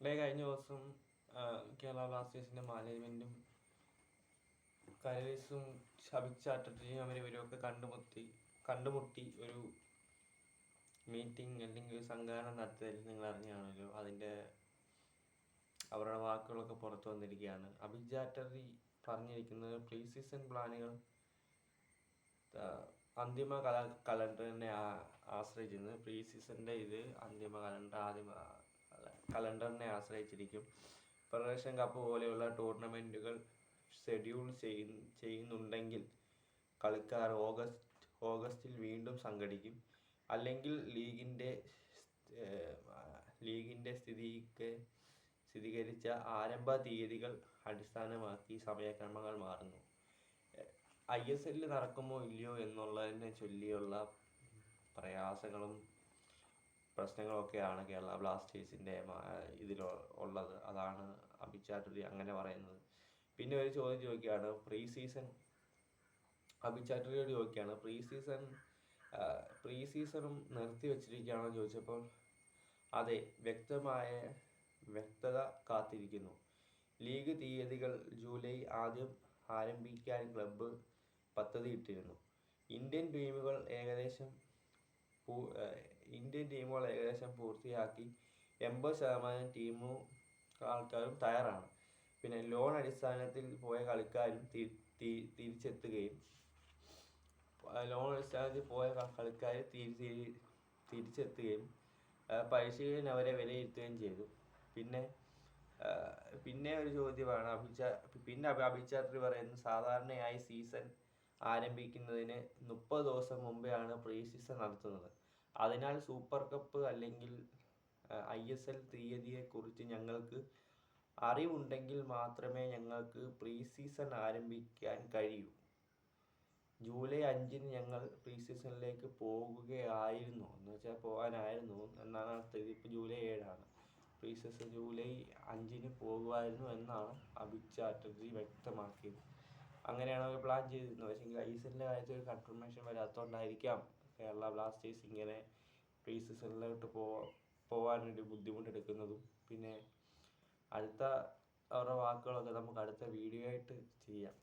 Day കഴിഞ്ഞ ദിവസം കേരള ബ്ലാസ്റ്റേഴ്സിന്റെ മാനേജ്മെന്റും കലേസും ശബിക് ചാറ്റർജിയും അവർ ഇവരൊക്കെ കണ്ടുമുട്ടി കണ്ടുമുട്ടി ഒരു മീറ്റിംഗ് അല്ലെങ്കിൽ ഒരു സംഘാടനം നടത്തിയതിൽ നിങ്ങൾ അറിഞ്ഞാണല്ലോ. അതിന്റെ അവരുടെ വാക്കുകളൊക്കെ പുറത്തു വന്നിരിക്കുകയാണ്. അഭിജ് ചാറ്റർജി പറഞ്ഞിരിക്കുന്നത് പ്രീ സീസൺ പ്ലാനുകൾ അന്തിമ കല കലണ്ടറിനെ ആശ്രയിച്ചിരുന്നത്. പ്രീ സീസണിന്റെ ഇത് അന്തിമ കലണ്ടർ ആദ്യമ കലണ്ടറിനെ ആശ്രയിച്ചിരിക്കും. ഫെഡറേഷൻ കപ്പ് പോലെയുള്ള ടൂർണമെന്റുകൾ ഷെഡ്യൂൾ ചെയ്യ ചെയ്യുന്നുണ്ടെങ്കിൽ കളിക്കാർ ഓഗസ്റ്റ് ഓഗസ്റ്റിൽ വീണ്ടും സംഘടിക്കും. അല്ലെങ്കിൽ ലീഗിന്റെ ലീഗിന്റെ സ്ഥിതിക്ക് സ്ഥിരീകരിച്ച ആരംഭ തീയതികൾ അടിസ്ഥാനമാക്കി സമയക്രമങ്ങൾ മാറുന്നു. ഐ എസ് എല്ലിൽ നടക്കുമോ ഇല്ലയോ എന്നുള്ളതിനെ ചൊല്ലിയുള്ള പ്രയാസങ്ങളും പ്രശ്നങ്ങളൊക്കെയാണ് കേരള ബ്ലാസ്റ്റേഴ്സിന്റെ ഇതിൽ ഉള്ളത്. അതാണ് അഭിചാറ്റുരി അങ്ങനെ പറയുന്നത്. പിന്നെ ഒരു ചോദ്യം ചോദിക്കുകയാണ് പ്രീ സീസൺ അഭിചാറ്റുരിയോട് ചോദിക്കുകയാണ് പ്രീ സീസൺ പ്രീ സീസണും നിർത്തി വെച്ചിരിക്കുകയാണോ ചോദിച്ചപ്പോൾ അതെ വ്യക്തമായ വ്യക്തത കാത്തിരിക്കുന്നു. ലീഗ് തീയതികൾ ജൂലൈ ആദ്യം ആരംഭിക്കാൻ ക്ലബ്ബ് പദ്ധതിയിട്ടിരുന്നു. ഇന്ത്യൻ ടീമുകൾ ഏകദേശം ഇന്ത്യൻ ടീമുകൾ ഏകദേശം പൂർത്തിയാക്കി എൺപത് ശതമാനം ടീമും ആൾക്കാരും തയ്യാറാണ്. പിന്നെ ലോൺ അടിസ്ഥാനത്തിൽ പോയ കളിക്കാരും തിരിച്ചെത്തുകയും ലോൺ അടിസ്ഥാനത്തിൽ പോയ കളിക്കാർ തിരി തിരി- തിരിച്ചെത്തുകയും പരിശീലകൻ അവരെ വിലയിരുത്തുകയും ചെയ്തു. പിന്നെ പിന്നെ ഒരു ചോദ്യമാണ് അഭിച പിന്നെ അഭി- അഭിചാത്രി പറയുന്നത് സാധാരണയായി സീസൺ ആരംഭിക്കുന്നതിന് മുപ്പത് ദിവസം മുമ്പെയാണ് പ്രീ സീസൺ നടത്തുന്നത്. അതിനാൽ സൂപ്പർ കപ്പ് അല്ലെങ്കിൽ ഐ എസ് എൽ തീയതിയെക്കുറിച്ച് ഞങ്ങൾക്ക് അറിവുണ്ടെങ്കിൽ മാത്രമേ ഞങ്ങൾക്ക് പ്രീ സീസൺ ആരംഭിക്കാൻ കഴിയൂ. ജൂലൈ അഞ്ചിന് ഞങ്ങൾ പ്രീ സീസണിലേക്ക് പോകുകയായിരുന്നു. എന്ന് വെച്ചാൽ പോകാനായിരുന്നു എന്നാണ് അടുത്തത് ഇപ്പോൾ ജൂലൈ ഏഴാണ്. പ്രീ സീസൺ ജൂലൈ അഞ്ചിന് പോകുമായിരുന്നു എന്നാണ് അഭിക് ചാറ്റർജി വ്യക്തമാക്കിയത്. അങ്ങനെയാണ് അവർ പ്ലാൻ ചെയ്തിരുന്നത്. പക്ഷേ ഐ എസ് എല്ലിന്റെ കാര്യത്തിൽ ഒരു കൺഫർമേഷൻ വരാത്തതുകൊണ്ടായിരിക്കാം കേരള ബ്ലാസ്റ്റേഴ്സ് ഇങ്ങനെ പ്രീ സീസണിലോട്ട് പോ വേണ്ടി ബുദ്ധിമുട്ടെടുക്കുന്നതും പിന്നെ അടുത്ത അവരുടെ വാക്കുകളൊക്കെ നമുക്ക് അടുത്ത വീഡിയോ ആയിട്ട് ചെയ്യാം.